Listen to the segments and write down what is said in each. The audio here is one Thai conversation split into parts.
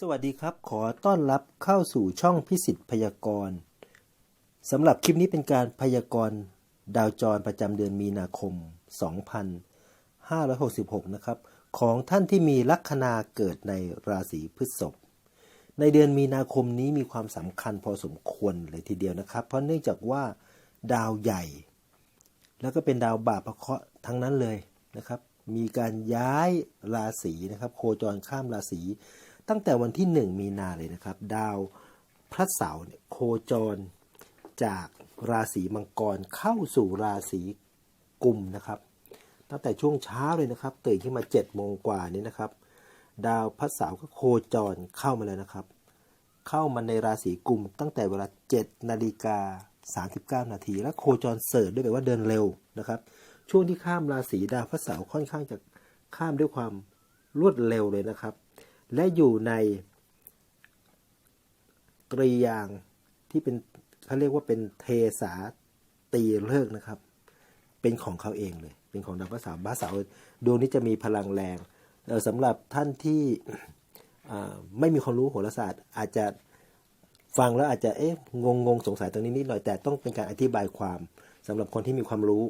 สวัสดีครับขอต้อนรับเข้าสู่ช่องพิสิทธิ์พยากรณ์สำหรับคลิปนี้เป็นการพยากรณ์ดาวจรประจำเดือนมีนาคม 2566 นะครับ ของท่านที่มีลัคนาเกิดในราศีพฤษภในเดือนมีนาคมนี้มีความสำคัญพอสมควรเลยทีเดียวนะครับ เพราะเนื่องจากว่าดาวใหญ่ แล้วก็เป็นดาวบาปพระเคราะห์ทั้งนั้นเลยนะครับ มีการย้ายราศีนะครับ โคจรข้ามราศี ตั้งแต่วันที่ 1 มีนาเลยนะครับ ดาวพระเสาร์โคจรจากราศีมังกรเข้าสู่ราศีกุมนะครับ ตั้งแต่ช่วงเช้าเลยนะครับ ตื่นขึ้นมา7จ็ดโมงกว่านี้นะครับ ดาวพระเสาร์ก็โคจรเข้ามาแล้วนะครับ เข้ามาในราศีกุมตั้งแต่เวลา7นาฬิกา39 นาที และโคจรเสริร์ด้วยแบบว่าเดินเร็วนะครับ ช่วงที่ข้ามราศีดาวพระเสาร์ค่อนข้างจะข้ามด้วยความรวดเร็วเลยนะครับ และอยู่ในตรียางที่เป็นเขาเรียกว่าเป็นเทสาตีเลิกนะครับ เป็นของเขาเองเลย เป็นของดาวพระเสาร์พระเสาร์ดวงนี้จะมีพลังแรงสำหรับท่านที่ไม่มีความรู้โหราศาสตร์ อาจจะฟังแล้วอาจจะเอ๊ะงงงๆสงสัยตรงนี้นิดหน่อยแต่ต้องเป็นการอธิบายความสำหรับคนที่มีความรู้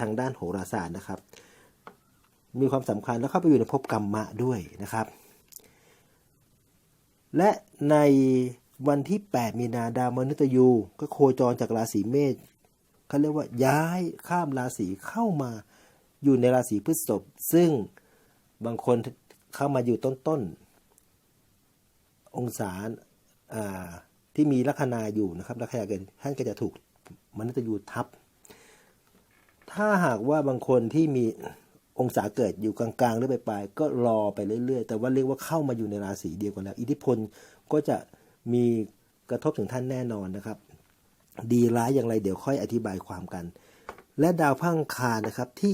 ทางด้านโหราศาสตร์นะครับ มีความสำคัญแล้วเข้าไปอยู่ในภพกรรมะด้วยนะครับ และในวันที่ 8 มีนาดาวมฤตยู ก็โคจรจากราศีเมษเขาเรียกว่าย้ายข้ามราศีเข้ามาอยู่ในราศีพฤษภซึ่งบางคนเข้ามาอยู่ต้นๆองศาที่มีลัคนาอยู่นะครับลัคนาเกิดท่านก็จะถูกมฤตยูทับ ถ้าหากว่าบางคนที่มี องศาเกิดอยู่กลางๆหรือปลายๆก็รอไปเรื่อย ๆ แต่ว่าเรียกว่าเข้ามาอยู่ในราศีเดียวกันแล้ว อิทธิพลก็จะมีกระทบถึงท่านแน่นอนนะครับ ดีร้ายอย่างไรเดี๋ยวค่อยอธิบายความกัน และดาวพังคารนะครับ ที่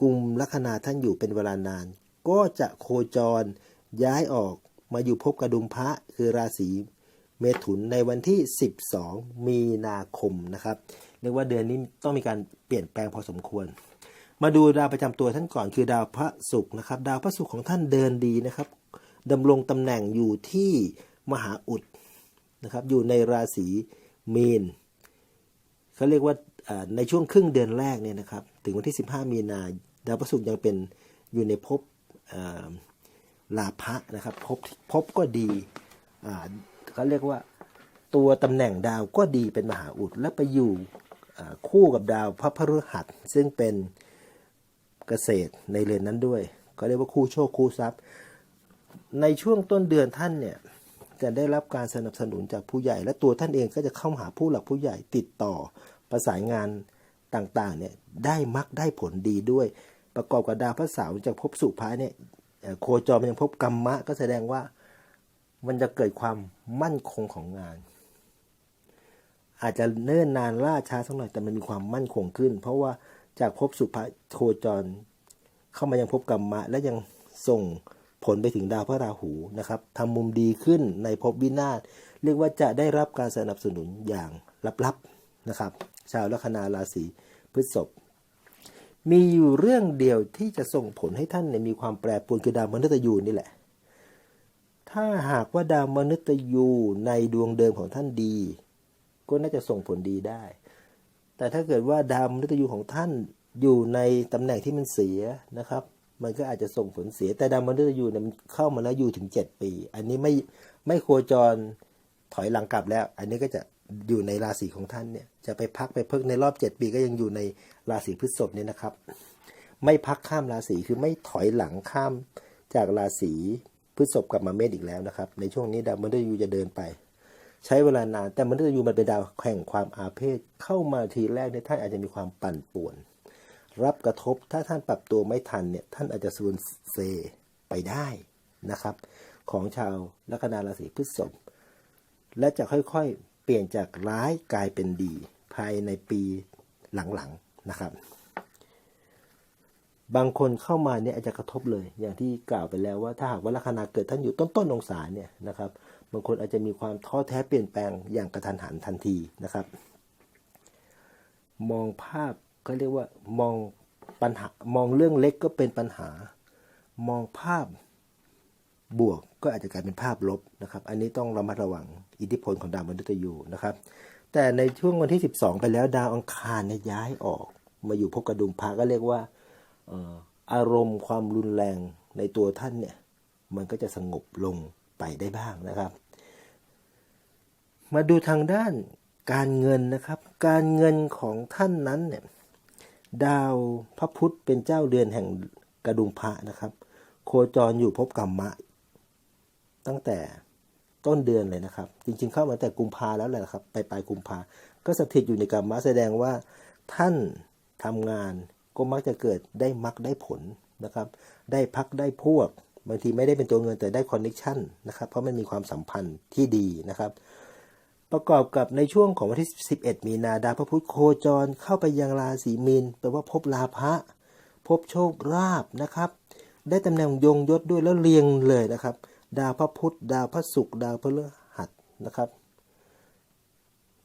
กลุ่มลัคนาท่านอยู่เป็นเวลานาน ก็จะโคจรย้ายออกมาอยู่ภพกระดุมพระคือราศีเมถุนในวันที่ 12 มีนาคมนะครับเรียกว่าเดือนนี้ต้องมีการเปลี่ยนแปลงพอสมควร มาดูดาวประจำตัวท่านก่อนคือดาวพระศุกร์นะครับ ดาวพระศุกร์ของท่านเดินดีนะครับดำรงตำแหน่งอยู่ที่มหาอุดนะครับ อยู่ในราศีมีนเขาเรียกว่าในช่วงครึ่งเดือนแรกเนี่ยนะครับ ถึงวันที่ 15 มีนาดาวพระศุกร์ยังเป็นอยู่ในภพอ่าลาภะนะครับภพภพก็ดีเขาเรียกว่าตัวตำแหน่งดาวก็ดีเป็นมหาอุดและไปอยู่คู่กับดาวพระพฤหัสซึ่งเป็น เกษตรในเรือนนั้นด้วย ก็เรียกว่าคู่โชคคู่ทรัพย์ ในช่วงต้นเดือนท่านเนี่ยจะได้รับการสนับสนุนจากผู้ใหญ่ และตัวท่านเองก็จะเข้าหาผู้หลักผู้ใหญ่ติดต่อประสานงานต่างๆเนี่ยได้มักได้ผลดีด้วย ประกอบกับดาวพระเสาร์จากภพสุภาเนี่ยโคจรมันยังพบกรรมะก็แสดงว่ามันจะเกิดความมั่นคงของงาน อาจจะเนิ่นนานล่าช้าสักหน่อยแต่มันมีความมั่นคงขึ้น เพราะว่า จากภพสุภาโคจร เข้ามายังภพกรรมะ และยังส่งผลไปถึงดาวพระราหูนะครับทำมุมดีขึ้นในภพวินาศเรียกว่าจะได้รับการสนับสนุนอย่างลับๆนะครับ ชาวลัคนาราศีพฤษภมีอยู่เรื่องเดียวที่จะส่งผลให้ท่านเนี่ยมีความแปรปรวนคือดาวมฤตยูนี่แหละ ถ้าหากว่าดาวมฤตยูในดวงเดิมของท่านดี ก็น่าจะส่งผลดีได้ แต่ถ้าเกิดว่าดาวมฤตยูของท่านอยู่ในตำแหน่งที่มันเสียนะครับ มันก็อาจจะส่งผลเสีย แต่ดาวมฤตยูเนี่ยมันเข้ามาแล้วอยู่ถึง 7 ปี อันนี้ไม่ไม่โคจรถอยหลังกลับแล้ว อันนี้ก็จะอยู่ในราศีของท่านเนี่ย จะไปพักไปเพิกในรอบ 7 ปีก็ยังอยู่ในราศีพฤษภเนี่ยนะครับ ไม่พักข้ามราศีคือไม่ถอยหลังข้ามจากราศีพฤษภกลับมาเมษอีกแล้วนะครับ ในช่วงนี้ดาวมฤตยูจะเดินไป ใช้เวลานาน แต่มฤตยูมันเป็นดาวแห่งความอาเพศ เข้ามาทีแรกเนี่ยท่านอาจจะมีความปั่นป่วน รับกระทบถ้าท่านปรับตัวไม่ทันเนี่ยท่านอาจจะสูญเซไปได้นะครับ ของชาวลัคนาราศีพฤษภและจะค่อยๆ เปลี่ยนจากร้ายกลายเป็นดี ภายในปีหลังๆนะครับ บางคนเข้ามาเนี่ยอาจจะกระทบเลย อย่างที่กล่าวไปแล้วว่าถ้าหากว่าลัคนาเกิดท่านอยู่ต้นๆองศาเนี่ยนะครับ บางคนอาจจะมีความท้อแท้เปลี่ยนแปลงอย่างกระทันหันทันทีนะครับ มองภาพก็เรียกว่ามองปัญหามองเรื่องเล็กก็เป็นปัญหา มองภาพบวกก็อาจจะกลายเป็นภาพลบนะครับ อันนี้ต้องระมัดระวังอิทธิพลของดาวมฤตยูนะครับ แต่ในช่วงวันที่ 12 ไปแล้วดาวอังคารเนี่ยย้ายออก มาอยู่ภพกระดุมพระก็เรียกว่าอารมณ์ความรุนแรงในตัวท่านเนี่ยมันก็จะสงบลงไปได้บ้างนะครับ มาดูทางด้านการเงินนะครับ การเงินของท่านนั้นเนี่ยดาวพระพุธเป็นเจ้าเดือนแห่งกระดุมพระนะครับ โคจรอยู่ภพกรรมะ ตั้งแต่ต้นเดือนเลยนะครับ จริงๆเข้ามาแต่กุมภาแล้วแหละครับไปปลายกุมภาก็สถิตอยู่ในกรรมะแสดงว่าท่านทำงานก็มักจะเกิดได้มักได้ผลนะครับ ได้พักได้พวก บางทีไม่ได้เป็นตัวเงินแต่ได้คอนเนคชั่นนะครับ เพราะมันมีความสัมพันธ์ที่ดีนะครับ ประกอบกับในช่วงของวันที่ 11 มีนาดาวพระพุธโคจรเข้าไปยังราศีมีนแปลว่าพบลาภะพบโชคลาภนะครับ ได้ตำแหน่งยงยศด้วยแล้วเรียงเลยนะครับ ดาวพระพุธดาวพระศุกร์ดาวพฤหัสนะครับ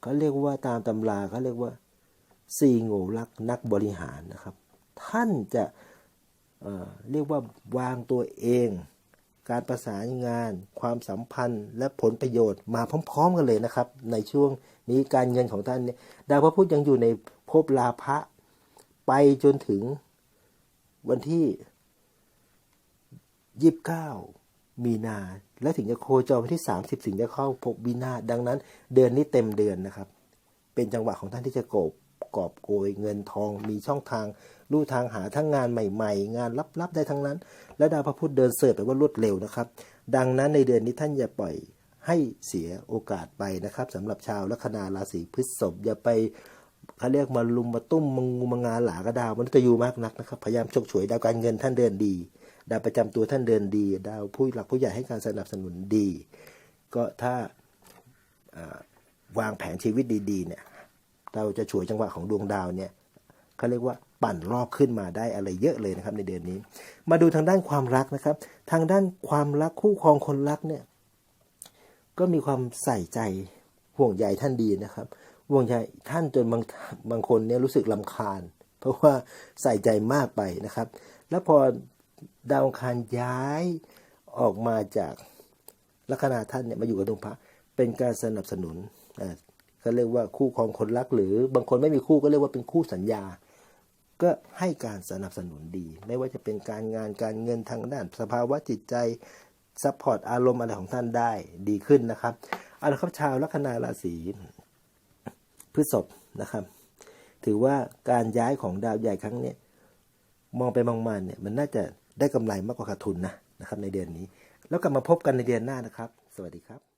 เขาเรียกว่าตามตำราเขาเรียกว่าสี่โง่ลักนักบริหารนะครับ ท่านจะเเรียกว่าวางตัวเอง การประสานงาน ความสัมพันธ์ และผลประโยชน์มาพร้อม ๆ กันเลยนะครับ ในช่วงนี้การเงินของท่านเนี่ยดาวพระพุธยังอยู่ในภพลาภะไปจนถึงวันที่29มีนา และถึงจะโคจรวันที่ 30ถึงจะเข้าภพวินาดังนั้น เดือนนี้เต็มเดือนนะครับ เป็นจังหวะของท่านที่จะโกบกอบโกยเงินทองมีช่องทาง ลู่ทางหาทั้งงานใหม่ๆ งานลับๆได้ทั้งนั้น และดาวพระพุธเดินเสิร์ฟไปว่ารวดเร็วนะครับ ดังนั้นในเดือนนี้ท่านอย่าปล่อยให้เสียโอกาสไปนะครับสำหรับชาวลัคนาราศีพฤษภอย่าไปเขาเรียกมาลุมมาตุ้มมังงูมังงาหลากระดาวมันจะอยู่มากนักนะครับ พยายามฉกฉวยดาวการเงินท่านเดินดี ดาวประจำตัวท่านเดินดี ดาวผู้หลักผู้ใหญ่ให้การสนับสนุนดี ก็ถ้าอ่าวางแผนชีวิตดีๆเนี่ยเราจะฉวยจังหวะของดวงดาวเนี่ยเขาเรียกว่า ปั่นรอบขึ้นมาได้อะไรเยอะเลยนะครับในเดือนนี้ มาดูทางด้านความรักนะครับ ทางด้านความรักคู่ครองคนรักเนี่ยก็มีความใส่ใจห่วงใยท่านดีนะครับห่วงใยท่านจนบางบางคนเนี่ยรู้สึกลำคาญ เพราะว่าใส่ใจมากไปนะครับ แล้วพอดาวคารย้ายออกมาจากลัคนาท่านเนี่ยมาอยู่กับดวงพระเป็นการสนับสนุนเขาเรียกว่าคู่ครองคนรักหรือบางคนไม่มีคู่ก็เรียกว่าเป็นคู่สัญญา ก็ให้การสนับสนุนดี ไม่ว่าจะเป็นการงานการเงินทางด้านสภาวะจิตใจซัพพอร์ตอารมณ์อะไรของท่านได้ดีขึ้นนะครับเอาละครับชาวลัคนาราศีพฤษภนะครับ ถือว่าการย้ายของดาวใหญ่ครั้งนี้มองไปมองมาเนี่ยมันน่าจะได้กำไรมากกว่าขาดทุนนะนะครับ ในเดือนนี้ แล้วกลับมาพบกันในเดือนหน้านะครับ สวัสดีครับ